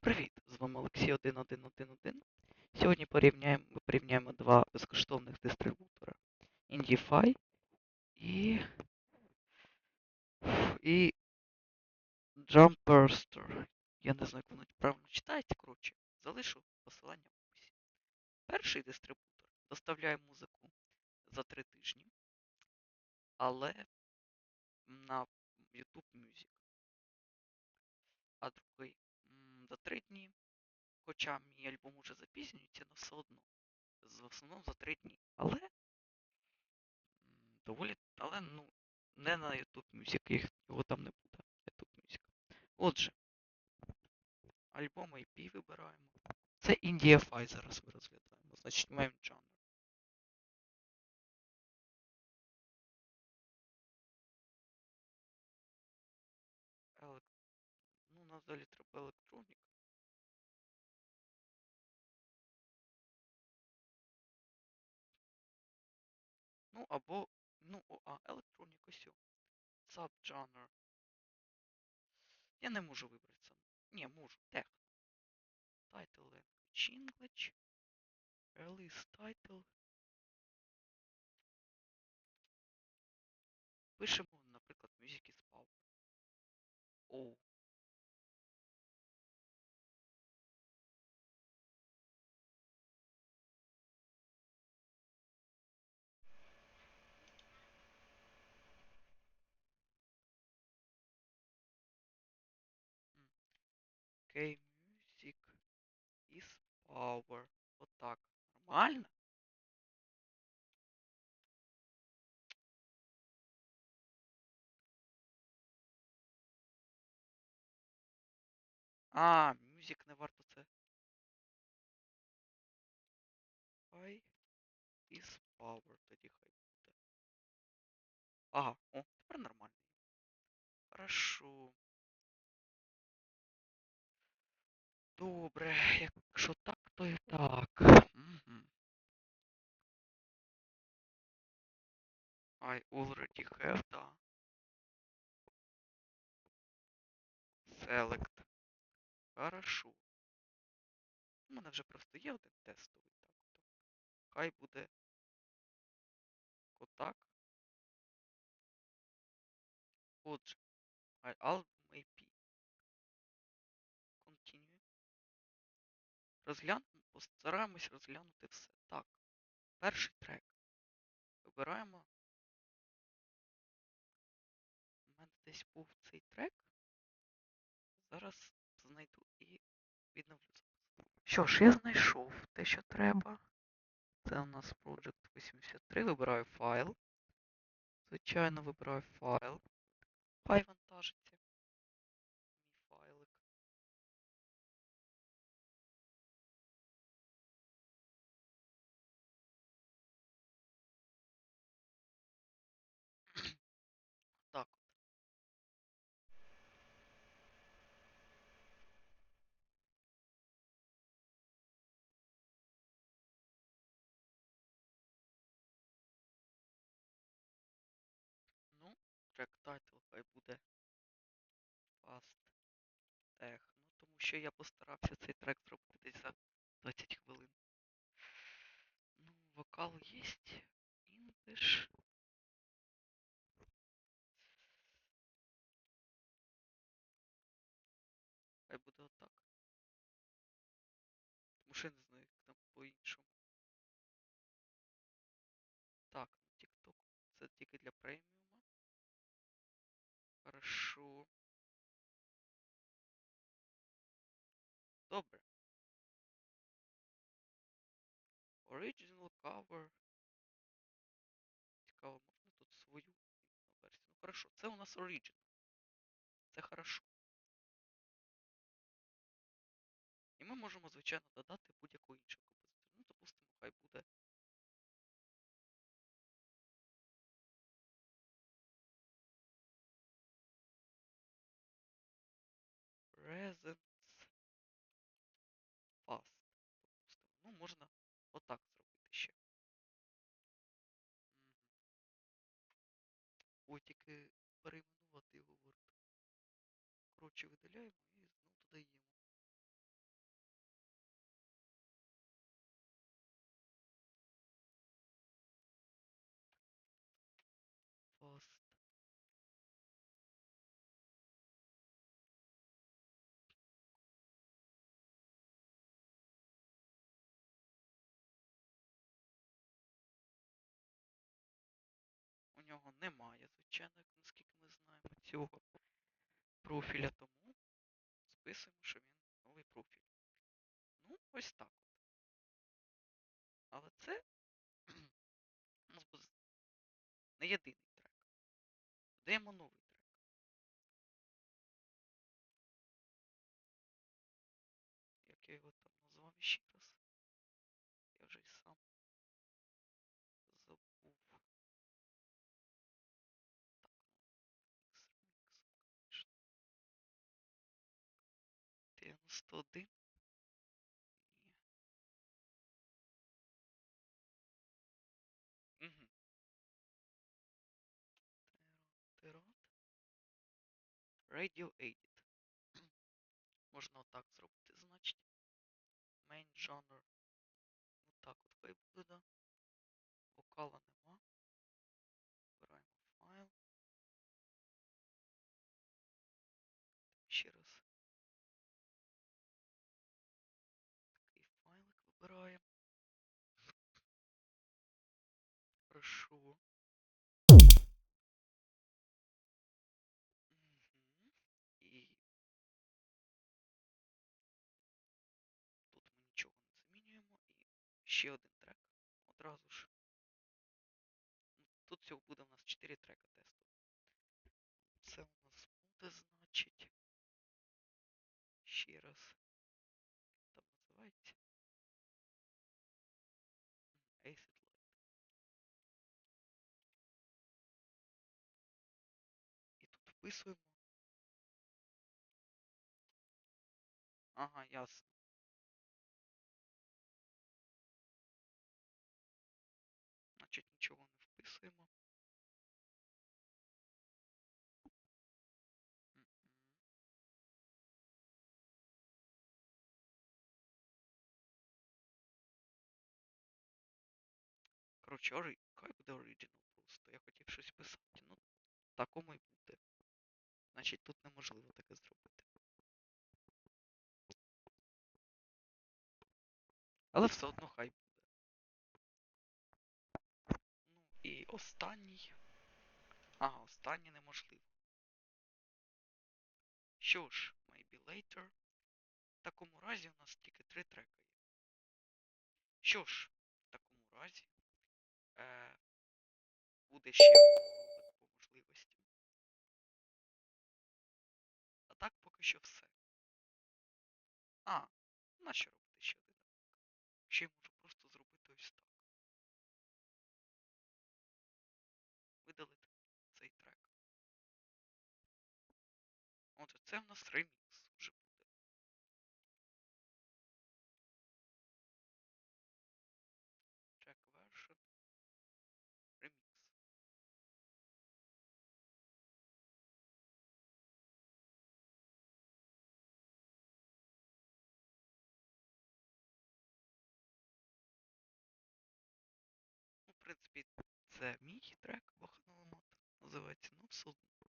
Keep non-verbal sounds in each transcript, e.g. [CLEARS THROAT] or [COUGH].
привіт! З вами Олексій 1111. Сьогодні порівняємо, ми порівняємо два безкоштовних дистрибутора IndieFi і, і Jumperster. Я не знаю, як воно правильно читається, коротше, залишу посилання в описі. Перший дистрибутор доставляє музику за три тижні, але на YouTube Music. А другий за три дні. Хоча мій альбом уже запізнюється, але все одно. В основному за три дні. Але доволі. Але ну, не на YouTube Music, їх, його там не буде. YouTube Music. Отже, альбом IP вибираємо. Це IndieFi зараз ми розглядаємо. Значить, маємо жанр. Ну, нам взагалі треба Ну, або. Ну, а, електронік ось. о. Subgenre. Я не можу вибрати сам. Ні, можу. Техно. Title language English. Release title. Пишемо, наприклад, Music is Power. Оу. Okay, Music is Power. Отак. Нормально? А, Music не варто це. High is Power. Тоді хай буде. Ага, о, тепер нормально. Хорошо. Добре, якщо так, то і так. Угу. I already have, да. Select. Хорошо. У мене вже просто є один тестовий. Так, так. Хай буде отак. Отже, I AP. Continue. Розглянемо, постараємось розглянути все. Так. Перший трек. Вибираємо. У мене десь був цей трек. Зараз знайду і відновлю. Що ж, я знайшов те, що треба. Це у нас Project 83. Вибираю файл. Звичайно, вибираю файл. Хай вантажиться. Трек тайтл хай буде Fast Techno, тому що я постарався цей трек зробити десь за 20 хвилин. Ну, вокал є. English. Добре. Original cover. Цікаво, можна тут свою версію. Ну хорошо, це у нас Original. Це хорошо. І ми можемо, звичайно, додати будь-яку іншу композицію. Ну, допустимо, хай буде. Presents перевіряємо і знову додаємо. Пост. У нього немає, звичайно, наскільки ми знаємо цього профіля, тому списуємо, що він новий профіль. Ну, ось так от. Але це не єдиний трек. Даємо новий 91. Ні. Угу. Терот. Radio Edit. [CLEARS THROAT] Можна отак зробити, значить. Main genre. Отак от хай буде, да. Вокала нема. Ще один трек. Одразу ж. Ну, Тут всього буде у нас 4 трека тесту. Це у нас буде, значить. Ще раз. Там називається. Acid Light. І тут вписуємо. Ага, ясно. Коротше, ори... хай буде оригінал просто. Я хотів щось писати. Ну, такому і буде. Значить, тут неможливо таке зробити. Але все одно хай буде. Ну і останній. Ага, останній неможливо. Що ж, maybe later. В такому разі у нас тільки три трека є. Що ж, в такому разі буде ще по можливості. А так поки що все. А, нащо робити ще один ролик? Ще я можу просто зробити ось так. Видалити цей трек. Отже, це в нас ремікс принципі, це мій трек Баханаломат. Називається, ну все одно.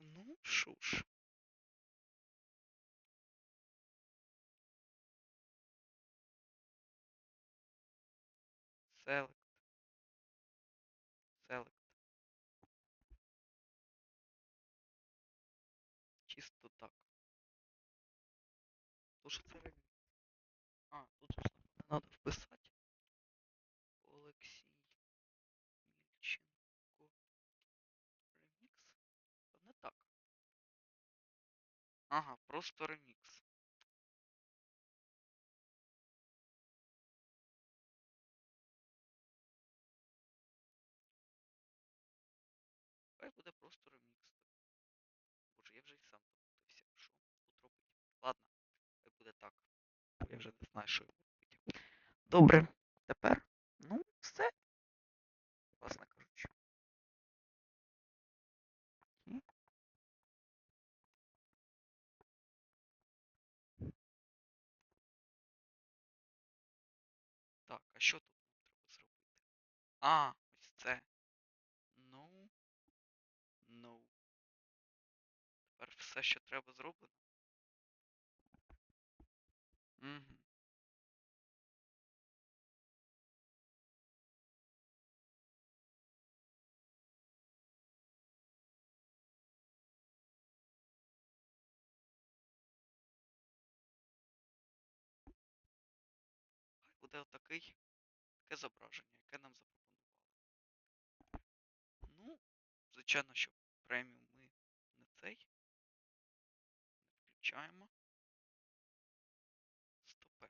Ну, що ж. Select. Select. Чисто так. Що це? А, тут же не треба вписати. Олексій Мільченко. Ремікс? Та не так. Ага, просто ремікс. Хай буде просто ремікс. Боже, я вже й сам заплутався, що тут робити. Ладно, хай буде так. Я вже не знаю, що йому робити. Добре, тепер, Так, а що тут треба зробити? А, ось це. Ну. Ну. Тепер все, що треба зроблено. Угу. Буде отакий, таке зображення, яке нам запропонували. Ну, звичайно, що преміум ми не цей. Не включаємо. Стопе.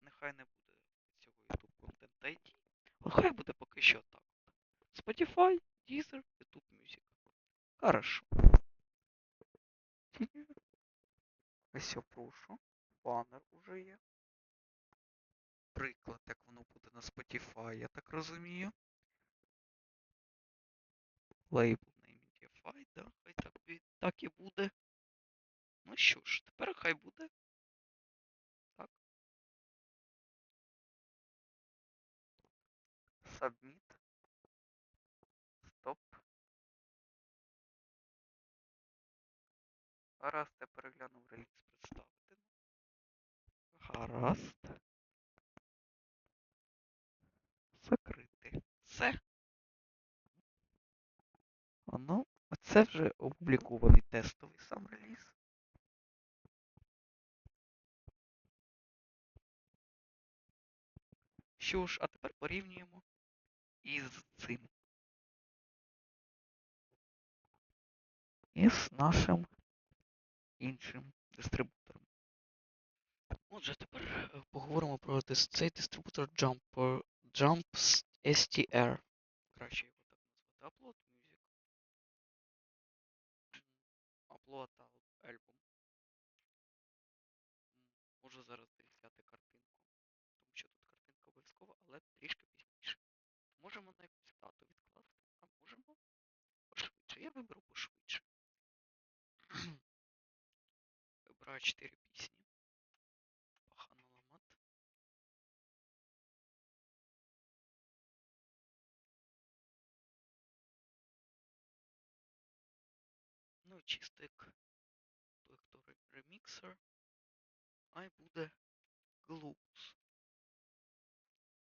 Нехай не буде цього YouTube Content ID. Хай буде поки що так. Spotify, Deezer, YouTube Music. Хорошо. [LAUGHS] Ось все, прошу. Банер уже є. Приклад, як воно буде на Spotify, я так розумію. Лейбл Namingify, да, хай так, і- так і буде. Ну що ж, тепер хай буде. Так. Submit. Гаразд, я переглянув реліз представити. Гаразд. Закрити. Все. А ну, оце вже опублікований тестовий сам реліз. Що ж, а тепер порівнюємо із цим. Із нашим іншим дистрибутором. Отже, тепер е, поговоримо про цей дистрибутор Jumper, Jumps STR. Краще його так назвати. Upload Music. Upload al- Album. Можу зараз взяти картинку, тому що тут картинка обов'язкова, але трішки пізніше. Можемо на якусь дату відкласти, а можемо пошвидше. Я виберу пошвидше. 4 пісні. Пахана ламат. Ну і чистик. Той, хто ре- реміксер. Ай буде глупус.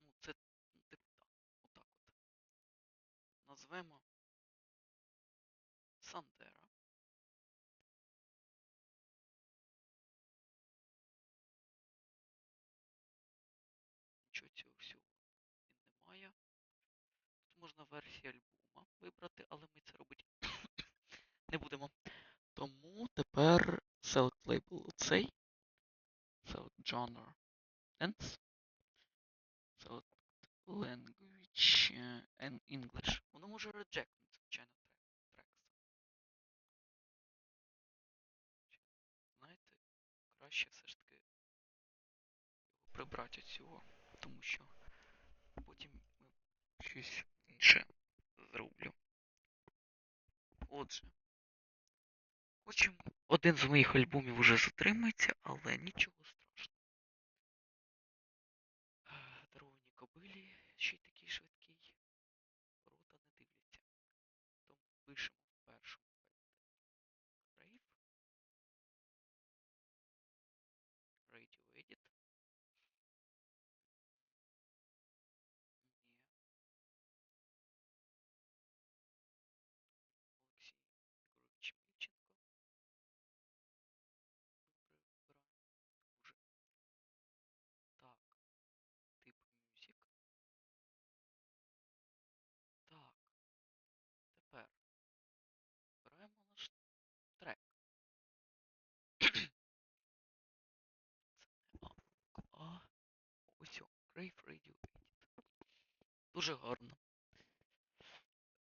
Ну, це ну, типу так. Отак от. Назвемо Версію альбома вибрати, але ми це робити [COUGHS] не будемо. Тому тепер select label оцей. Select genre dance. Select language е, and English. Воно може rejectнути, звичайно, трек. Знаєте, краще все ж таки прибрати від цього, тому що потім ми щось Отже. Хочемо. Один з моїх альбомів уже затримається, але нічого страшного. Radio Edit. Дуже гарно.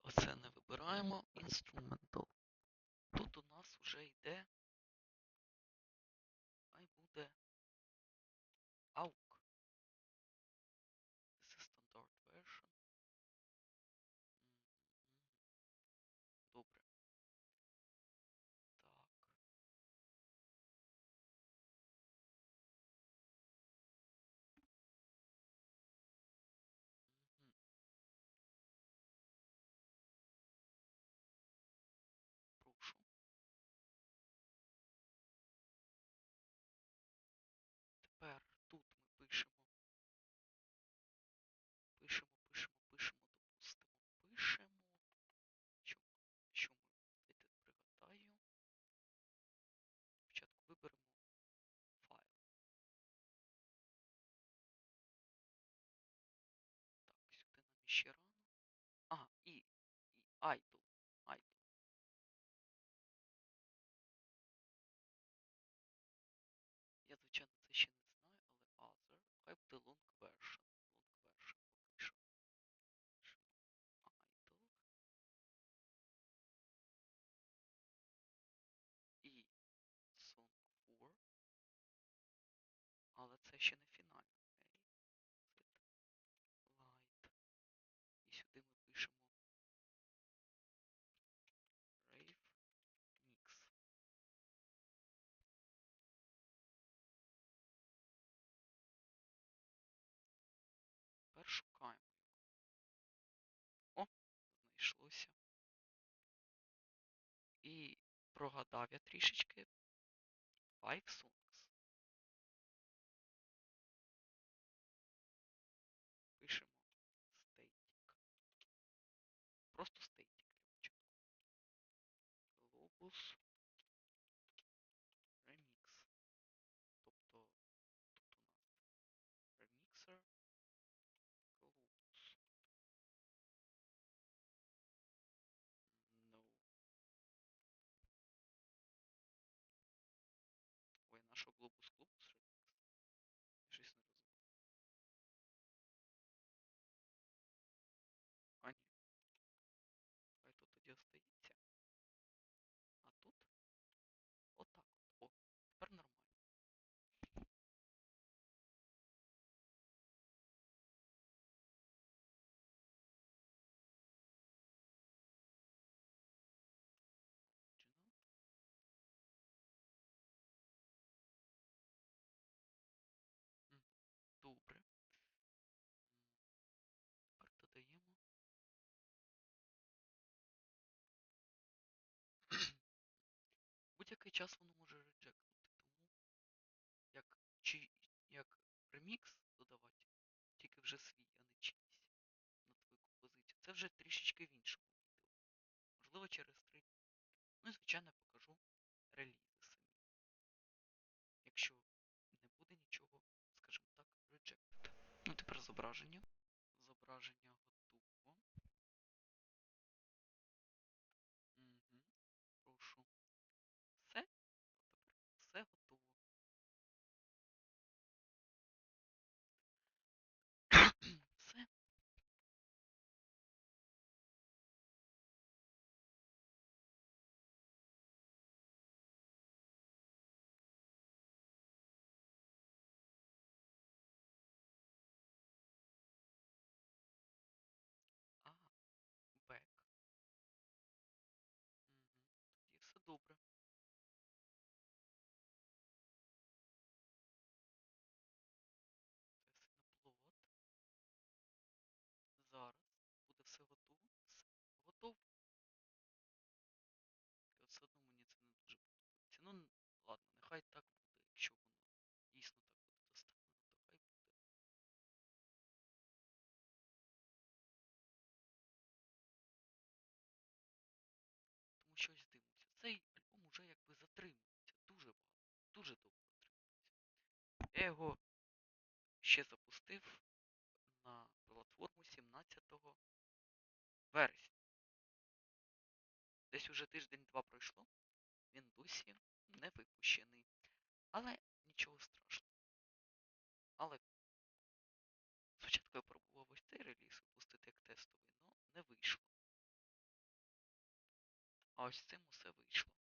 Оце не вибираємо. Instrumental. Тут у нас вже йде. Ay прогадав я трішечки. Пишемо Будь-який час воно може реджекнути, тому як чи як ремікс додавати, тільки вже свій, а не чийсь на твою композицію. Це вже трішечки в іншому відео. Можливо, через три дні. Ну і звичайно покажу релізи самі. Якщо не буде нічого, скажімо так, реджектити. Ну тепер. Зображення Я його ще запустив на платформу 17 вересня. Десь уже тиждень-два пройшло. Він досі не випущений. Але нічого страшного. Але спочатку я пробував ось цей реліз випустити як тестовий, але не вийшло. А ось цим усе вийшло.